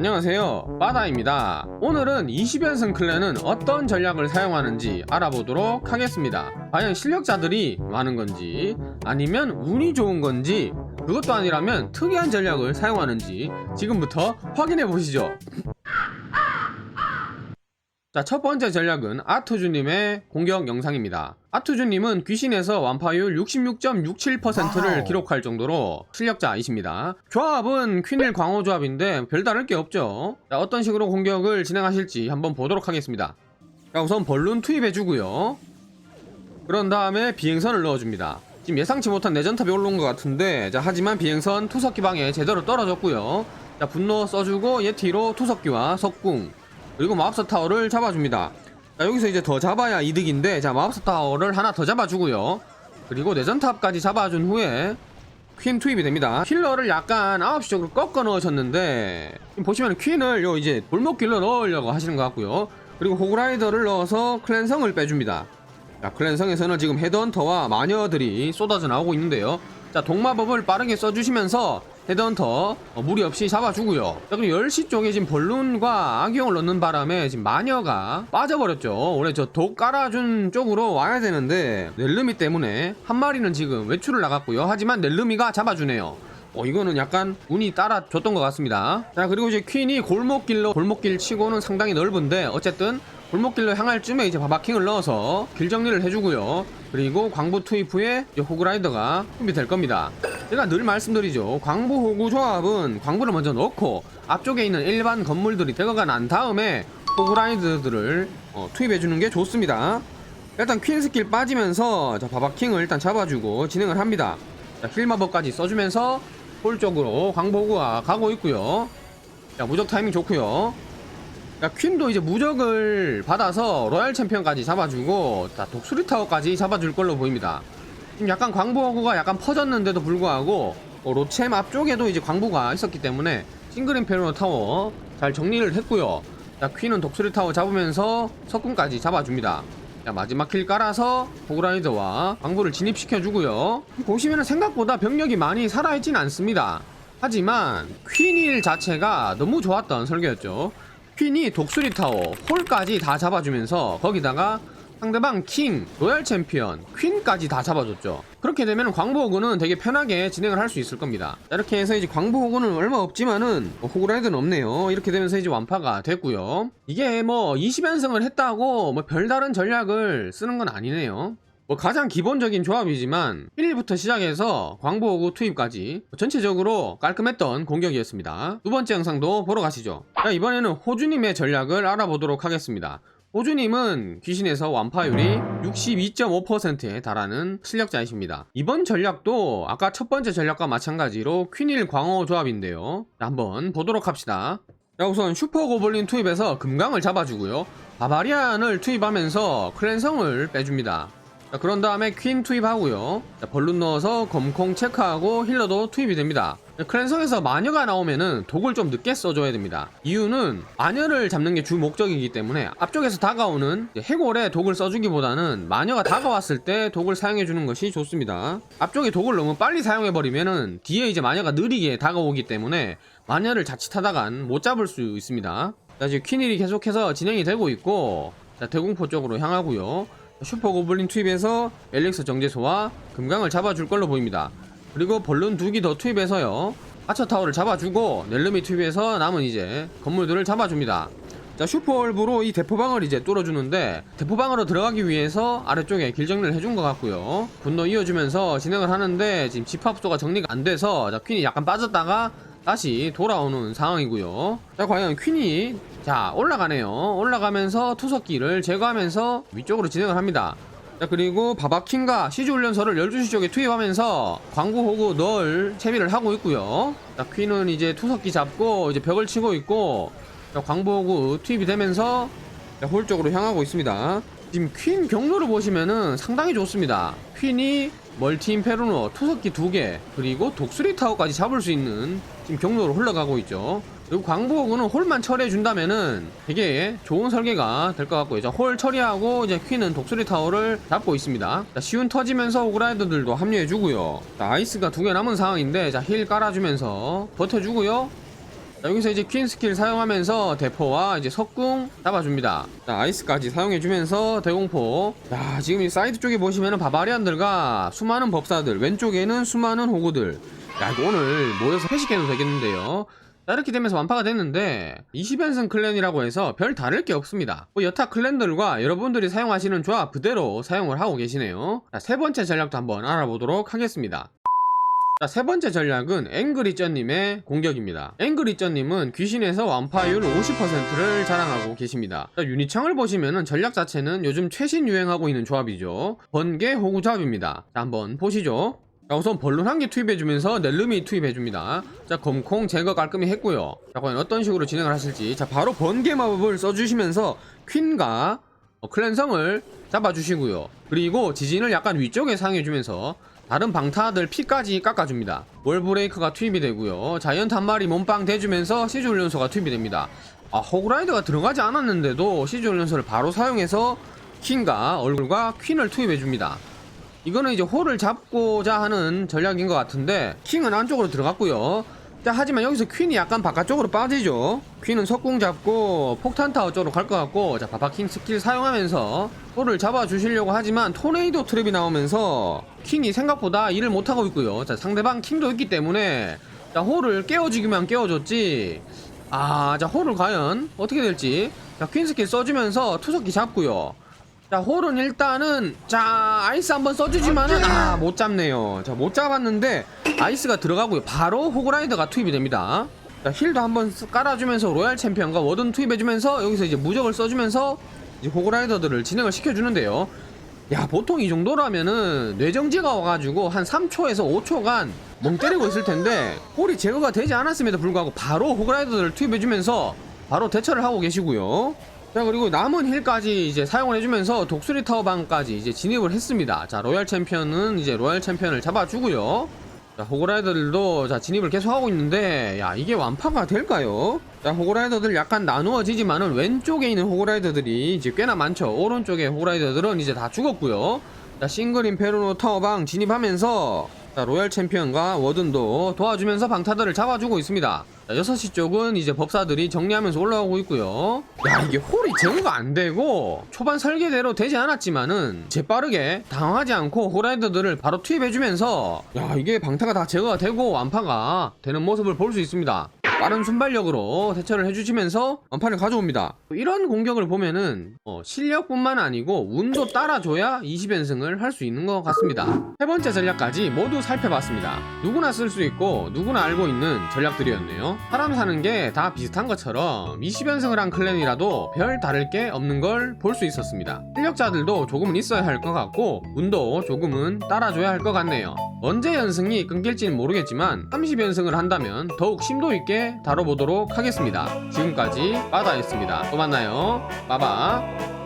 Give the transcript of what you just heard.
안녕하세요. 바다입니다. 오늘은 20연승 클랜은 어떤 전략을 사용하는지 알아보도록 하겠습니다. 과연 실력자들이 많은 건지 아니면 운이 좋은 건지 그것도 아니라면 특이한 전략을 사용하는지 지금부터 확인해 보시죠 자, 첫 번째 전략은 아투주님의 공격 영상입니다. 아투주님은 귀신에서 완파율 66.67%를 와우. 기록할 정도로 실력자이십니다. 조합은 퀸일 광호 조합인데 별다를 게 없죠. 자, 어떤 식으로 공격을 진행하실지 한번 보도록 하겠습니다. 자, 우선 벌룬 투입해주고요. 그런 다음에 비행선을 넣어줍니다. 지금 예상치 못한 내전탑이 올라온 것 같은데 자, 하지만 비행선 투석기 방에 제대로 떨어졌고요. 자, 분노 써주고 예티로 투석기와 석궁 그리고 마법사 타워를 잡아줍니다. 자, 여기서 이제 더 잡아야 이득인데 자 마법사 타워를 하나 더 잡아주고요. 그리고 내전탑까지 잡아준 후에 퀸 투입이 됩니다. 킬러를 약간 9시 쪽으로 꺾어 넣으셨는데 보시면 퀸을 요 이제 골목길로 넣으려고 하시는 것 같고요. 그리고 호그라이더를 넣어서 클랜성을 빼줍니다. 자, 클랜성에서는 지금 헤드헌터와 마녀들이 쏟아져 나오고 있는데요. 자, 동마법을 빠르게 써주시면서 헤드헌터 어, 무리 없이 잡아주고요. 자, 그리고 10시 쪽에 지금 벌룬과 악용을 넣는 바람에 지금 마녀가 빠져버렸죠. 원래 저 독 깔아준 쪽으로 와야 되는데 넬르미 때문에 한 마리는 지금 외출을 나갔고요. 하지만 넬르미가 잡아주네요. 어, 이거는 약간 운이 따라줬던 것 같습니다. 자, 그리고 이제 퀸이 골목길로, 골목길 치고는 상당히 넓은데, 어쨌든, 골목길로 향할 쯤에 이제 바바킹을 넣어서 길 정리를 해주고요. 그리고 광부 투입 후에 호그라이더가 준비될 겁니다. 제가 늘 말씀드리죠. 광부 호구 조합은 광부를 먼저 넣고 앞쪽에 있는 일반 건물들이 대거가 난 다음에 호그라이더들을 어, 투입해주는 게 좋습니다. 일단 퀸 스킬 빠지면서 자, 바바킹을 일단 잡아주고 진행을 합니다. 자, 힐 마법까지 써주면서 홀 쪽으로 광보구가 가고 있고요. 자, 무적 타이밍 좋고요. 자, 퀸도 이제 무적을 받아서 로얄 챔피언까지 잡아주고 자, 독수리 타워까지 잡아줄 걸로 보입니다. 약간 광보구가 약간 퍼졌는데도 불구하고 어, 로챔 앞쪽에도 이제 광부가 있었기 때문에 싱글 임페리오 타워 잘 정리를 했고요. 자, 퀸은 독수리 타워 잡으면서 석궁까지 잡아줍니다. 자, 마지막 킬 깔아서 호그라이더와 광부를 진입시켜주고요. 보시면 생각보다 병력이 많이 살아있진 않습니다. 하지만 퀸일 자체가 너무 좋았던 설계였죠. 퀸이 독수리 타워, 홀까지 다 잡아주면서 거기다가 상대방 킹, 로얄 챔피언, 퀸까지 다 잡아줬죠. 그렇게 되면 광부호구는 되게 편하게 진행을 할 수 있을 겁니다. 자, 이렇게 해서 이제 광부호구는 얼마 없지만은 뭐 호그라이드는 없네요. 이렇게 되면서 이제 완파가 됐고요. 이게 뭐 20연승을 했다고 뭐 별다른 전략을 쓰는 건 아니네요. 뭐 가장 기본적인 조합이지만 1일부터 시작해서 광부호구 투입까지 전체적으로 깔끔했던 공격이었습니다. 두 번째 영상도 보러 가시죠. 자, 이번에는 호주님의 전략을 알아보도록 하겠습니다. 호주님은 귀신에서 완파율이 62.5%에 달하는 실력자이십니다. 이번 전략도 아까 첫 번째 전략과 마찬가지로 퀸일 광어 조합인데요. 자, 한번 보도록 합시다. 자, 우선 슈퍼 고블린 투입해서 금강을 잡아주고요. 바바리안을 투입하면서 클랜성을 빼줍니다. 자, 그런 다음에 퀸 투입하고요. 자, 벌룬 넣어서 검콩 체크하고 힐러도 투입이 됩니다. 자, 클랜성에서 마녀가 나오면은 독을 좀 늦게 써줘야 됩니다. 이유는 마녀를 잡는 게 주 목적이기 때문에 앞쪽에서 다가오는 해골에 독을 써주기보다는 마녀가 다가왔을 때 독을 사용해주는 것이 좋습니다. 앞쪽에 독을 너무 빨리 사용해버리면은 뒤에 이제 마녀가 느리게 다가오기 때문에 마녀를 자칫하다간 못 잡을 수 있습니다. 자, 이제 퀸일이 계속해서 진행이 되고 있고 자, 대공포 쪽으로 향하고요. 슈퍼 고블린 투입해서 엘릭스 정제소와 금강을 잡아줄 걸로 보입니다. 그리고 벌룬 두기 더 투입해서요. 하처 타워를 잡아주고 넬름이 투입해서 남은 이제 건물들을 잡아줍니다. 자 슈퍼월브로 이 대포방을 이제 뚫어주는데 대포방으로 들어가기 위해서 아래쪽에 길 정리를 해준 것 같고요. 분노 이어주면서 진행을 하는데 지금 집합소가 정리가 안 돼서 자 퀸이 약간 빠졌다가 다시 돌아오는 상황이고요. 자 과연 퀸이 자 올라가네요. 올라가면서 투석기를 제거하면서 위쪽으로 진행을 합니다. 자 그리고 바바킹과 시즈 훈련소를 12시 쪽에 투입하면서 광구 호구 널 채비를 하고 있고요. 자 퀸은 이제 투석기 잡고 이제 벽을 치고 있고 자, 광부 호구 투입이 되면서 자, 홀 쪽으로 향하고 있습니다. 지금 퀸 경로를 보시면은 상당히 좋습니다. 퀸이 멀티 인페르노 투석기 두개 그리고 독수리 타워까지 잡을 수 있는 지금 경로로 흘러가고 있죠. 그리고 광부호구는 홀만 처리해 준다면은 되게 좋은 설계가 될 것 같고요. 자, 홀 처리하고 이제 퀸은 독수리 타워를 잡고 있습니다. 자, 시운 터지면서 오그라이더들도 합류해 주고요. 자, 아이스가 두 개 남은 상황인데 자, 힐 깔아주면서 버텨주고요. 자, 여기서 이제 퀸 스킬 사용하면서 대포와 이제 석궁 잡아줍니다. 자, 아이스까지 사용해주면서 대공포. 야, 지금 이 사이드 쪽에 보시면은 바바리안들과 수많은 법사들, 왼쪽에는 수많은 호구들. 야, 이거 오늘 모여서 회식해도 되겠는데요. 자, 이렇게 되면서 완파가 됐는데 20연승 클랜이라고 해서 별 다를 게 없습니다. 뭐 여타 클랜들과 여러분들이 사용하시는 조합 그대로 사용을 하고 계시네요. 자, 세 번째 전략도 한번 알아보도록 하겠습니다. 자, 세 번째 전략은 앵그리쩌님의 공격입니다. 앵그리쩌님은 귀신에서 완파율 50%를 자랑하고 계십니다. 자, 유니창을 보시면은 전략 자체는 요즘 최신 유행하고 있는 조합이죠. 번개 호구 조합입니다. 자, 한번 보시죠. 자, 우선 벌룬 한 개 투입해주면서 넬름이 투입해줍니다. 자, 검콩 제거 깔끔히 했고요. 자, 과연 어떤 식으로 진행을 하실지. 자, 바로 번개 마법을 써주시면서 퀸과 어, 클랜성을 잡아주시고요. 그리고 지진을 약간 위쪽에 사용해주면서 다른 방타들 피까지 깎아줍니다. 월브레이크가 투입이 되고요. 자이언트 한 마리 몸빵 대주면서 시즈 훈련소가 투입이 됩니다. 아, 호그라이더가 들어가지 않았는데도 시즈 훈련소를 바로 사용해서 킹과 얼굴과 퀸을 투입해줍니다. 이거는 이제 홀을 잡고자 하는 전략인 것 같은데 킹은 안쪽으로 들어갔고요. 자, 하지만 여기서 퀸이 약간 바깥쪽으로 빠지죠. 퀸은 석궁 잡고 폭탄 타워 쪽으로 갈 것 같고 자, 바바킹 스킬 사용하면서 홀을 잡아주시려고 하지만 토네이도 트랩이 나오면서 킹이 생각보다 일을 못하고 있고요. 자, 상대방 킹도 있기 때문에 자, 홀을 깨워주기만 깨워줬지. 아, 자, 홀을 과연 어떻게 될지. 자, 퀸 스킬 써주면서 투석기 잡고요. 자 홀은 일단은 자 아이스 한번 써주지만은 아 못 잡네요 자 못 잡았는데 아이스가 들어가고요 바로 호그라이더가 투입이 됩니다 자 힐도 한번 쓰- 깔아주면서 로얄 챔피언과 워든 투입해주면서 여기서 이제 무적을 써주면서 호그라이더들을 진행을 시켜주는데요. 야 보통 이 정도라면은 뇌정지가 와가지고 한 3초에서 5초간 멍 때리고 있을 텐데 홀이 제거가 되지 않았음에도 불구하고 바로 호그라이더들을 투입해주면서 바로 대처를 하고 계시고요. 자 그리고 남은 힐까지 이제 사용을 해주면서 독수리 타워방까지 이제 진입을 했습니다. 자 로얄 챔피언은 이제 로얄 챔피언을 잡아주고요 자 호그라이더들도 자 진입을 계속 하고 있는데 야 이게 완파가 될까요? 자 호그라이더들 약간 나누어지지만은 왼쪽에 있는 호그라이더들이 이제 꽤나 많죠 오른쪽에 호그라이더들은 이제 다 죽었고요 자 싱글 임페르노 타워방 진입하면서 자 로얄 챔피언과 워든도 도와주면서 방타들을 잡아주고 있습니다. 자 6시 쪽은 이제 법사들이 정리하면서 올라오고 있고요. 야 이게 홀이 제거가 안 되고 초반 설계대로 되지 않았지만은 재빠르게 당황하지 않고 호라이더들을 바로 투입해주면서 야 이게 방타가 다 제거가 되고 완파가 되는 모습을 볼 수 있습니다 빠른 순발력으로 대처를 해주시면서 완파를 가져옵니다. 이런 공격을 보면은 어, 실력뿐만 아니고 운도 따라줘야 20연승을 할 수 있는 것 같습니다. 세 번째 전략까지 모두 살펴봤습니다. 누구나 쓸 수 있고 누구나 알고 있는 전략들이었네요. 사람 사는 게 다 비슷한 것처럼 20연승을 한 클랜이라도 별 다를 게 없는 걸 볼 수 있었습니다. 실력자들도 조금은 있어야 할 것 같고 운도 조금은 따라줘야 할 것 같네요 언제 연승이 끊길지는 모르겠지만 30연승을 한다면 더욱 심도 있게 다뤄보도록 하겠습니다. 지금까지 바다였습니다. 또 만나요. 빠바.